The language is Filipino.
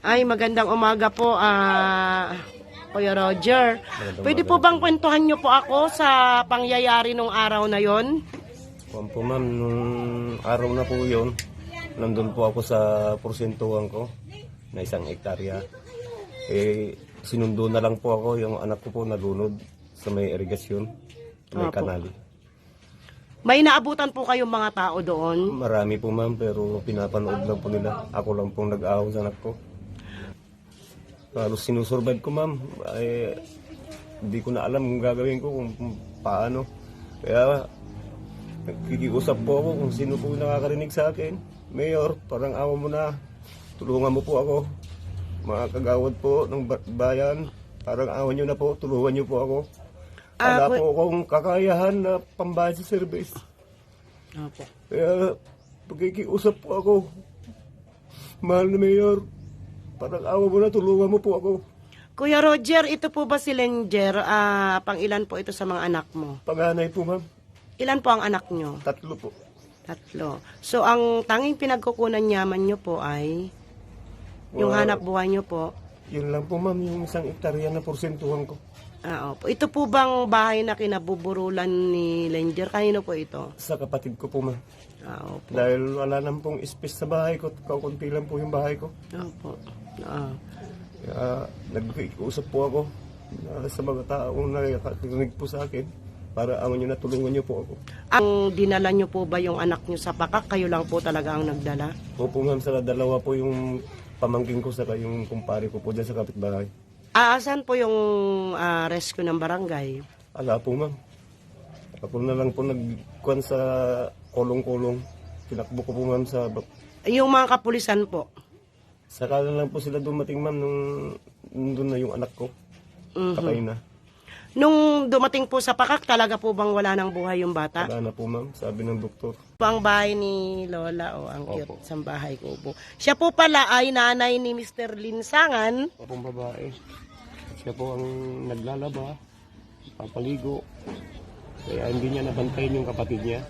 Ay, magandang umaga po, ah, Kuya Roger. Pwede po bang kwentuhan niyo po ako sa pangyayari nung araw na yon? Kuwan po ma'am, nung araw na po yun, nandun po ako sa porsentuhan ko na isang hektarya. Eh, sinundo na lang po ako, yung anak ko po nalunod sa may irigasyon, may Apo. kanali. May naabutan po kayong mga tao doon. Marami po ma'am, pero pinapanood lang po nila. Ako lang pong nag-ahon sa anak ko. Halos sinusurvive ko ma'am. Ay, hindi ko na alam kung gagawin ko, kung, kung paano. Kaya, nagkikiusap po ako kung sino po nakakarinig sa akin. Mayor, parang awa mo na. Tulungan mo po ako. Mga kagawad po ng ba- bayan, parang awa nyo na po. Tulungan nyo po ako. Ah, Wala ku- po akong kakayahan na pambayad sa service. Opo. Kaya pagkikiusap po ako, mahal na mayor, parang awa mo na, tulungan mo po ako. Kuya Roger, ito po ba si Lenger? Ah, pang ilan po ito sa mga anak mo? Panganay po ma'am, Ilan po ang anak nyo? tatlo po. Tatlo. So, ang tanging pinagkukunan yaman nyo po ay yung Wow. hanap buhay nyo po. Yun lang po ma'am, yung isang hektarya na porsentuhan ko. Ah, opo. Ito po bang bahay na kinabuburulan ni Lenger? Kanino po ito? Sa kapatid ko po ma'am. Ah, opo. Dahil wala nang pong space sa bahay ko, kakunti lang po yung bahay ko. Opo. Ah. Kaya nagkikiusap po ako na sa mga taong nakakarinig po sa akin para awan nyo na tulungan nyo po ako. Ang dinala nyo po ba yung anak nyo sa pakak? Kayo lang po talaga ang nagdala? Opo ma'am, sa dalawa po yung pamangking ko saka yung kumpare ko po dyan sa kapitbahay. Ah, saan po yung ah, rescue ng barangay? Ala po ma'am. Ako na lang po nagkuhan sa kulong-kulong. Tinakbo ko po ma'am sa... Yung mga kapulisan po. Saka na lang po sila dumating ma'am nung nandun na yung anak ko. Mhm. Patay na. Nung dumating po sa pakak, talaga po bang wala ng buhay yung bata? Wala na po ma'am, sabi ng doktor. Po ang bahay ni Lola o ang cute Opo. sa bahay ko po. Siya po pala ay nanay ni Mr. Linsangan. Pong babae. Siya po ang naglalaba, papaligo. Kaya hindi niya nabantayin yung kapatid niya.